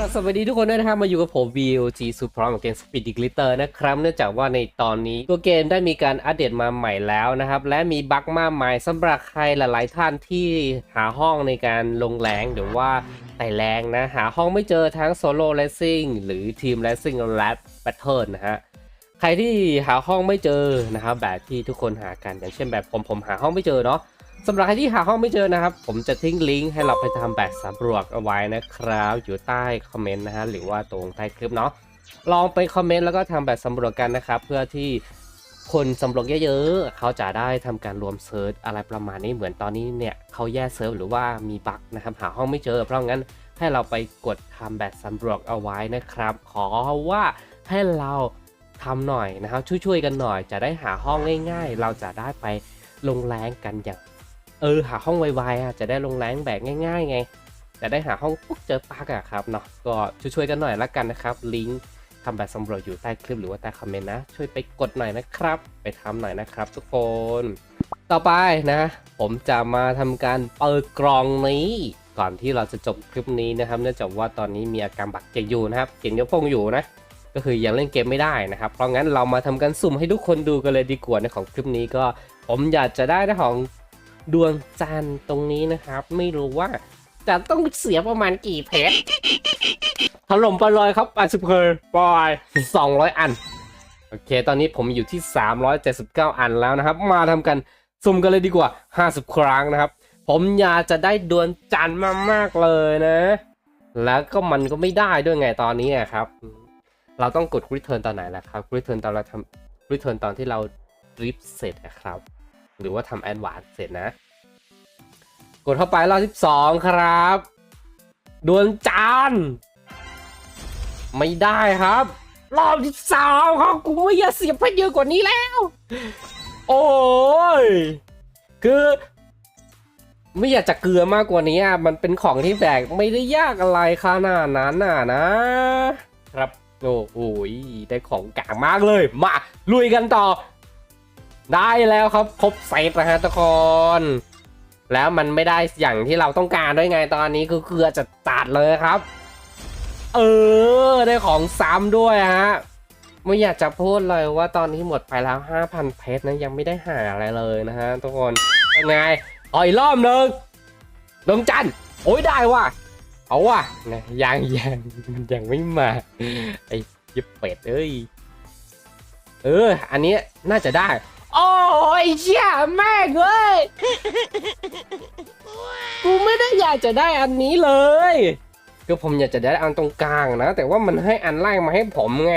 ครับสวัสดีทุกคนด้วยนะครับ มาอยู่กับผม VOG สุพร้อมกับเกม Speed Glitter นะครับ เนื่องจากว่าในตอนนี้ตัวเกมได้มีการอัปเดตมาใหม่แล้วนะครับ และมีบั๊กมากมายสำหรับใครหลาย ๆ ท่านที่หาห้องในการลงแรงหรือว่าไต่แรงนะ หาห้องไม่เจอทั้ง Solo Racing หรือทีม Racing Lab Battle นะฮะใครที่หาห้องไม่เจอนะครับแบบที่ทุกคนหากันอย่างเช่นแบบผมผมหาห้องไม่เจอเนาะ สำหรับใครที่หาห้องไม่เจอนะครับ ผมจะทิ้งลิงก์ให้เราไปทำแบบสำรวจเอาไว้นะครับ อยู่ใต้คอมเมนต์นะฮะหรือว่าตรงใต้คลิปเนาะลองไปคอมเมนต์แล้วก็ทำแบบสำรวจกันนะครับ เพื่อที่คนสำรวจเยอะๆ เขาจะได้ทำการรวมเซิร์ชอะไรประมาณนี้เหมือนตอนนี้เนี่ยเขาแยกเซิร์ฟหรือว่ามีบั๊กนะครับหาห้องไม่เจอ เพราะงั้นให้เราไปกดทำแบบสำรวจเอาไว้นะครับ ขอว่าให้เราทำหน่อยนะครับช่วยๆกันหน่อย จะได้หาห้องง่าย ๆ เราจะได้ไปลงแรงกันอย่าง เออหาห้องไวๆอะจะได้ลงแรงแบบง่ายๆ ไงจะได้หาห้องปุ๊บเจอปักอะครับเนาะก็ช่วยๆกันหน่อยละกันนะครับ ลิงก์ทำแบบสำรวจอยู่ใต้คลิปหรือว่าใต้คอมเมนต์นะ ช่วยไปกดหน่อยนะครับ ไปทำหน่อยนะครับ ทุกคน ต่อไปนะ ผมจะมาทำการเปิดกล่องนี้ ก่อนที่เราจะจบคลิปนี้นะครับเนื่องจากว่าตอนนี้มีอาการบักเจ็บอยู่นะครับเจ็บนิ้วโป้งอยู่นะก็คือยังเล่นเกมไม่ได้นะครับ เพราะงั้นเรามาทำการสุ่มให้ทุกคนดูกันเลยดีกว่าในของคลิปนี้ก็ ผมอยากจะได้นของ ดวงจันทร์ตรงนี้นะครับ ไม่รู้ว่าจะต้องเสียประมาณกี่เพชรถล่มไปเลยครับอันสุเพอร์ปอย200อัน โอเค ตอนนี้ผมอยู่ที่ 379 อันแล้วนะครับ มาทำกันสุ่มกันเลยดีกว่า 50 ครั้งนะครับ ผมอยากจะได้ดวงจันทร์มากๆเลยนะ แล้วก็มันก็ไม่ได้ด้วยไงตอนนี้ครับ เราต้องกด return ตอนไหนล่ะครับ return ตอนเราทำ return ตอนที่เรา drip เสร็จนะครับ หรือว่าทำ advance เสร็จนะ กดเข้าไปรอบที่สองครับดวงจันไม่ได้ครับ รอบที่สามครับกูไม่อยากเสียเพชรเยอะกว่านี้แล้ว โอ้ยคือ ไม่อยากจะเกลือมากกว่านี้อะมันเป็นของที่แบกไม่ได้ยากอะไรขนาดนั้นน่ะนะ ครับโอ้โหได้ของกลางมากเลย มาลุยกันต่อ ได้แล้วครับครบเซตนะฮะทุกคน แล้วมันไม่ได้อย่างที่เราต้องการด้วยไงตอนนี้คือเกลือจะจัดเลยครับ เออ ได้ของซ้ำด้วยฮะไม่อยากจะพูดเลยว่าตอนนี้หมดไปแล้ว 5,000 เพชรนะยังไม่ได้หาอะไรเลยนะฮะทุกคนเป็นไงอาอีกรอบหนึ่งดวงจันทร์โอ้ยได้ว่ะเอาว่ะนะยังยังมันยังไม่มาไอ้ยิบเป็ดเอ้ยเออ อันนี้น่าจะได้ โอ้ยเชี่ยแม่งเอ้ย กูไม่ได้อยากจะได้อันนี้เลยก็ผมอยากจะได้อันตรงกลางนะ แต่ว่ามันให้อันไล่มาให้ผมไง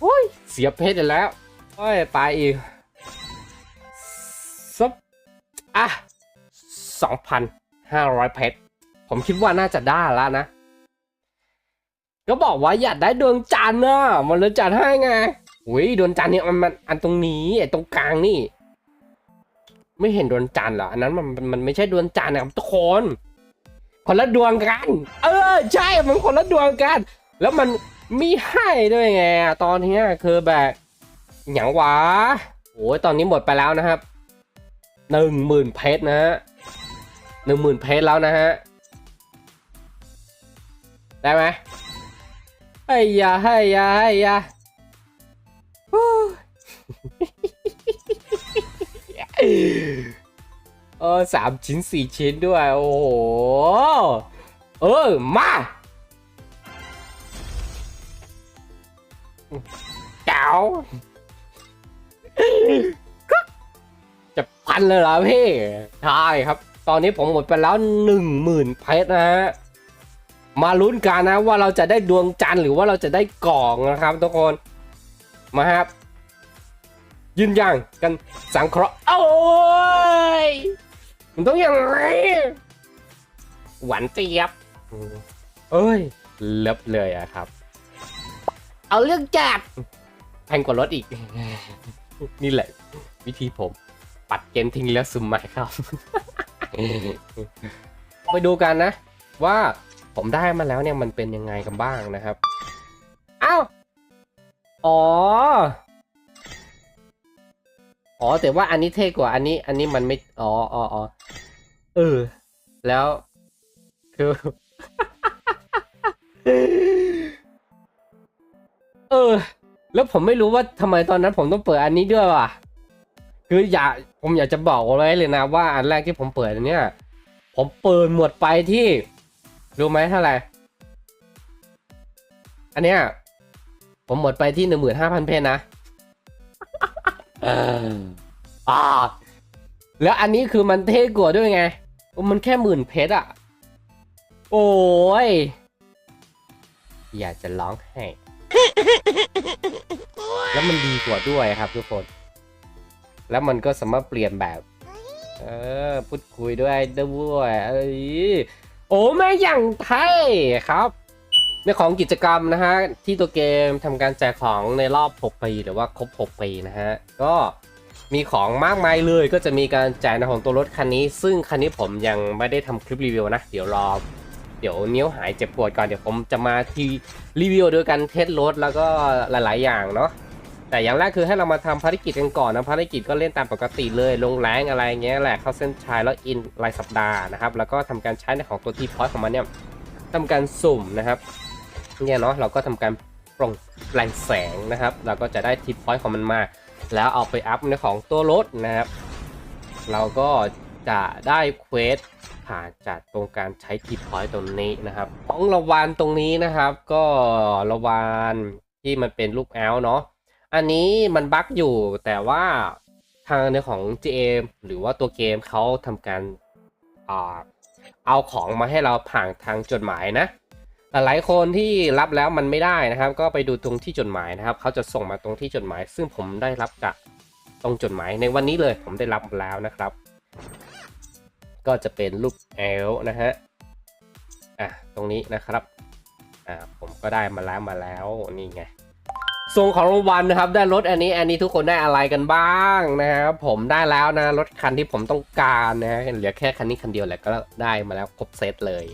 โอ้ยเสียเพชรอีกแล้วโอ้ยไปอีกซับอะสองพันห้าร้อยเพชร ผมคิดว่าน่าจะได้แล้วนะ ก็บอกว่าอยากได้ดวงจันทร์นะมันเลยจัดให้ไง อุ้ยดวงจันทร์เนี่ยมันมันอันตรงนี้ไอ้ตรงกลางนี่ ไม่เห็นดวงจันทร์เหรออันนั้นมันมันไม่ใช่ดวงจันทร์นะครับทุกคนคนละดวงกัน เออใช่มันคนละดวงกัน แล้วมันมีให้ด้วยไงตอนนี้คือแบบอย่งวะโอ้ยตอนนี้หมดไปแล้วนะครับหนึ่งหมื่นเพชรนะฮะหนึ่งหมื่นเพชรแล้วนะฮะได้ไหมไอ้ยาไอ้ยาไอ้ยา เออสามชิ้นสี่ชิ้นด้วย โอ้โห เออ มาเก๋าจะพันเลยเหรอพี่ ใช่ครับ ตอนนี้ผมหมดไปแล้วหนึ่งหมื่นเพชรนะฮะ มาลุ้นกันนะว่าเราจะได้ดวงจันทร์หรือว่าเราจะได้กล่องนะครับทุกคน มาครับ ยืนยันกันสังเคราะห์โอ้ยมันต้องอย่างไรหวานเจี๊ยบอืมเอ้ยเลิฟเลยอะครับ เอาเรื่องจัดแพงกว่ารถอีก นี่แหละ วิธีผม ปัดเกมทิ้งแล้วซุมใหม่ครับ ไปดูกันนะ ว่าผมได้มาแล้วเนี่ยมันเป็นยังไงกันบ้างนะครับ อ้าว อ๋อ อ๋อ แต่ว่าอันนี้เท่กว่าอันนี้ อันนี้มันไม่ อ๋ออ๋อออเออ แล้ว คือ เออ แล้วผมไม่รู้ว่าทำไมตอนนั้นผมต้องเปิดอันนี้ด้วยว่ะคืออยากผมอยากจะบอกไว้เลยนะว่าอันแรกที่ผมเปิดเนี้ยผมเปิดหมดไปที่ รู้ไหมเท่าไหร่ อันเนี้ย ผมหมดไปที่หนึ่งหมื่นห้าพันเพนนะ อออ่าแล้วอันนี้คือมันเท่กว่าด้วยไง มันแค่หมื่นเพชรอะโอ้ย อยากจะร้องไห้ แล้วมันดีกว่าด้วยครับทุกคน แล้วมันก็สามารถเปลี่ยนแบบ เออ พูดคุยด้วยด้วยเอ้ยโอ้แม่งอย่างไทยครับ ในของกิจกรรมนะฮะที่ตัวเกมทำการแจกของในรอบ 6 ปีหรือว่าครบ 6 ปีนะฮะก็มีของมากมายเลยก็จะมีการแจกในของตัวรถคันนี้ ซึ่งคันนี้ผมยังไม่ได้ทำคลิปรีวิวนะ เดี๋ยวรอ เดี๋ยวเนิ้วหายเจ็บปวดก่อนเดี๋ยวผมจะมาทีรีวิวโดยการเทสรถแล้วก็หลาย ๆ อย่างเนาะแต่อย่างแรกคือให้เรามาทำภารกิจกันก่อนนะภารกิจก็เล่นตามปกติเลยลงแรงอะไรเงี้ยแหละเข้าเส้นชัยแล้วอินรายสัปดาห์นะครับแล้วก็ทำการใช้ในของตัวที่พอยของมันเนี่ยทำการสุ่มนะครับ เนี่ยเนาะเราก็ทำการปร่งแปลงแสงนะครับ เราก็จะได้ทีพอยต์ของมันมา แล้วเอาไปอัพในของตัวรถนะครับ เราก็จะได้เควสผ่านจากตรงการใช้ทีพอยต์ตรงนี้นะครับของรางวัลตรงนี้นะครับ ก็รางวัลที่มันเป็นลูกแอลเนาะอันนี้มันบั๊กอยู่แต่ว่าทางในของ GM หรือว่าตัวเกมเขาทำการเอาของมาให้เราผ่านทางจดหมายนะ หลายคนที่รับแล้วมันไม่ได้นะครับ ก็ไปดูตรงที่จดหมายนะครับ เขาจะส่งมาตรงที่จดหมาย ซึ่งผมได้รับจากตรงจดหมายในวันนี้เลยผมได้รับแล้วนะครับ ก็จะเป็นรูปแอลนะฮะอะตรงนี้นะครับอ่าผมก็ได้มาแล้วมาแล้วนี่ไงส่งของรางวัลนะครับได้รถอันนี้อันนี้ทุกคนได้อะไรกันบ้างนะครับผมได้แล้วนะรถคันที่ผมต้องการนะฮะเหลือแค่คันนี้คันเดียวแหละก็ได้มาแล้วครบเซตเลย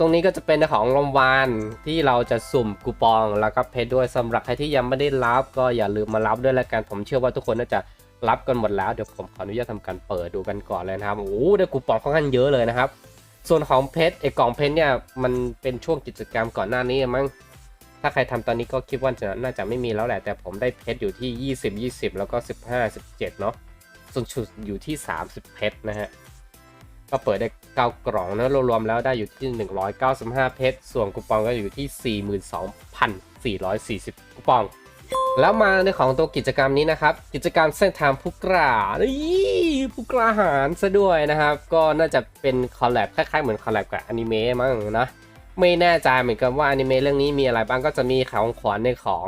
ตรงนี้ก็จะเป็นของรางวัลที่เราจะสุ่มคูปองแล้วก็เพชรด้วยสำหรับใครที่ยังไม่ได้รับ ก็อย่าลืมมารับด้วยละกันผมเชื่อว่าทุกคนน่าจะรับกันหมดแล้วเดี๋ยวผมขออนุญาตทำการเปิดดูกันก่อนเลยนะครับโอ้โหได้คูปองค่อนข้างเยอะเลยนะครับ ส่วนของเพชรไอ้กล่องเพชรเนี่ยมันเป็นช่วงกิจกรรมก่อนหน้านี้มั้งถ้าใครทำตอนนี้ก็คิดว่าจะน่าจะไม่มีแล้วแหละแต่ผมได้เพชรอยู่ที่ 20 20 แล้วก็ 15 17เนาะส่วนชุดอยู่ที่ 30 เพชรนะฮะ ก็เปิดได้ 9 กล่องนะรวมๆแล้วได้อยู่ที่ 195 เพชร ส่วนคูปองก็อยู่ที่ 42,440คูปอง แล้วมาในของตัวกิจกรรมนี้นะครับ กิจกรรมเส้นทางผู้กล้าผู้กล้าหาญซะด้วยนะครับ ก็น่าจะเป็นคอลแลบคล้ายๆเหมือนคอลแลบกับอนิเมะมั้งนะไม่แน่ใจเหมือนกันว่าอนิเมะเรื่องนี้มีอะไรบ้างก็จะมีของขวัญในของ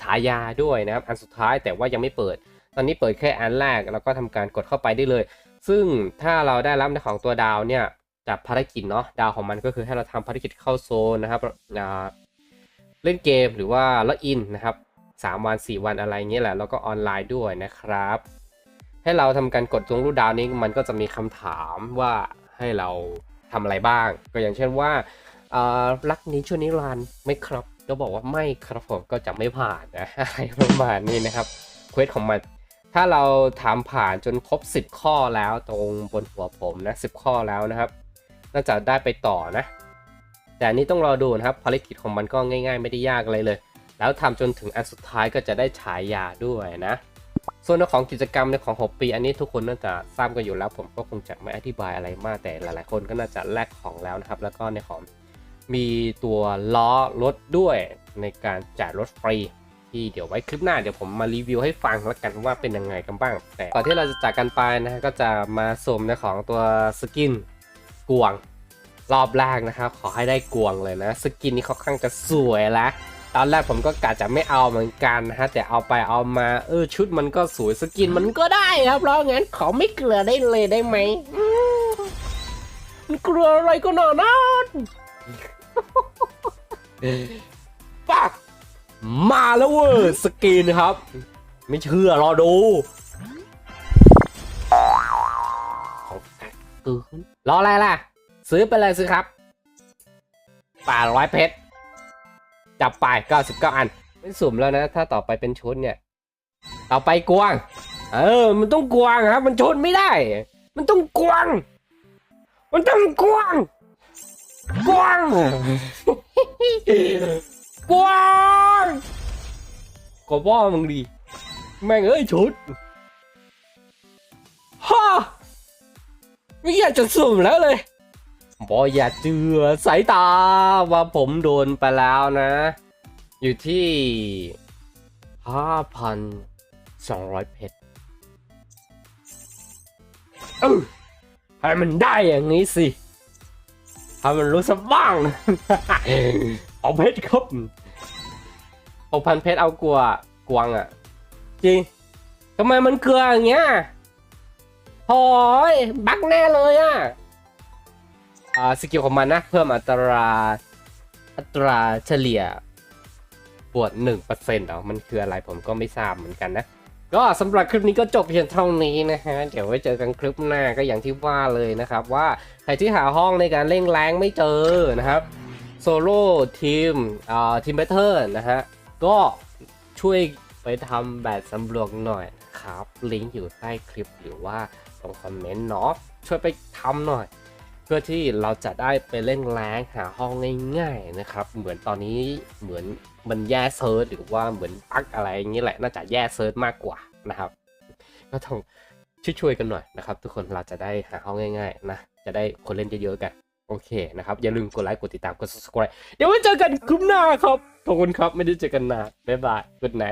ฉายาด้วยนะครับ อันสุดท้ายแต่ว่ายังไม่เปิด ตอนนี้เปิดแค่อันแรกแล้วก็ทำการกดเข้าไปได้เลย ซึ่งถ้าเราได้รับในของตัวดาวเนี่ยจากภารกิจเนาะดาวของมันก็คือให้เราทำภารกิจเข้าโซนนะครับเล่นเกมหรือว่าล็อกอินนะครับ3วัน 4 วันอะไรเงี้ยแหละแล้วก็ออนไลน์ด้วยนะครับ ให้เราทำการกดตรงรูปดาวนี้มันก็จะมีคำถามว่าให้เราทำอะไรบ้าง ก็อย่างเช่นว่ารักนี้ช่วงนิรันไม่ครับก็บอกว่าไม่ครับผมก็จะไม่ผ่านนะอะไรประมาณนี้นะครับเควสของมัน ถ้าเราทำผ่านจนครบ 10 ข้อแล้วตรงบนหัวผมนะ10 ข้อแล้วนะครับ น่าจะได้ไปต่อนะ แต่อันนี้ต้องรอดูนะครับภารกิจของมันก็ง่าย ๆ ไม่ได้ยากอะไรเลย แล้วทำจนถึงอันสุดท้ายก็จะได้ฉายาด้วยนะ ส่วนในของกิจกรรมในของ 6 ปี อันนี้ทุกคนน่าจะทราบกันอยู่แล้ว ผมก็คงจะไม่อธิบายอะไรมากแต่หลายๆ คนก็น่าจะแลกของแล้วนะครับ แล้วก็ในของมีตัวล้อรถด้วยในการจ่ายรถฟรี ที่เดี๋ยวไว้คลิปหน้าเดี๋ยวผมมารีวิวให้ฟังแล้วกันว่าเป็นยังไงกันบ้าง แต่ก่อนที่เราจะจากกันไปนะฮะก็จะมาสมในของตัวสกินกวงรอบแรกนะครับ ขอให้ได้กวงเลยนะ สกินนี้ค่อนข้างจะสวยละตอนแรกผมก็กะจะไม่เอาเหมือนกันนะฮะแต่เอาไปเอามาเออชุดมันก็สวยสกินมันก็ได้ครับเพราะงั้นขอไม่เกลือได้เลยได้ไหมมันเกลืออะไรก็หนานันปัก มาแล้วเว้ยสกินครับ ไม่เชื่อรอดูรออะไรล่ะ ซื้อไปเลยสิครับ800เพชรจับไป99อัน ไม่สุ่มแล้วนะ ถ้าต่อไปเป็นชุดเนี่ย ต่อไปกวาง เออ มันต้องกวางครับ มันชนไม่ได้ มันต้องกวาง มันต้องกวางกวาง กว้างก็ว่ามึงดี แม่งเอ้ยชุดฮ่าไม่อยากจะสุ่มแล้วเลยบอยอย่าเจือสายตาว่าผมโดนไปแล้วนะ อยู่ที่ 5,200 เพชรเออให้มันได้อย่างนี้สิให้มันรู้สักบ้าง เอาเพชรครับ หกพันเพชรเอากลัวกวางอะ จริงทำไมมันเกลืออย่างเงี้ยโอ้ยบักแน่เลยอะอ่าสกิลของมันนะ เพิ่มอัตราอัตราเฉลี่ยบวกหนึ่งเปอร์เซ็นต์เอมันคืออะไรผมก็ไม่ทราบเหมือนกันนะ ก็สำหรับคลิปนี้ก็จบเพียงเท่านี้นะฮะ เดี๋ยวไว้เจอกันคลิปหน้าก็อย่างที่ว่าเลยนะครับ ว่าใครที่หาห้องในการเล่งแรงไม่เจอนะครับโซโล่ทีมอ่าทีมเบเทอร์นะฮะ ก็ช่วยไปทำแบบสำรวจหน่อยนะครับ ลิงก์อยู่ใต้คลิปหรือว่าตรงคอมเมนต์เนาะช่วยไปทำหน่อย เพื่อที่เราจะได้ไปเล่นแรงหาห้องง่ายๆนะครับ เหมือนตอนนี้เหมือนมันแย่เซิร์ชหรือว่าเหมือนปักอะไรอย่างนี้แหละน่าจะแย่เซิร์ชมากกว่านะครับ ก็ต้องช่วยๆกันหน่อยนะครับ ทุกคนเราจะได้หาห้องง่าย ๆ นะจะได้คนเล่นเยอะๆกัน โอเคนะครับ อย่าลืมกดไลค์กดติดตามกด subscribe เดี๋ยวไว้เจอกันคุ้มหน้าครับ ขอบคุณครับไม่ได้เจอกันนานบ๊ายบายกดไหน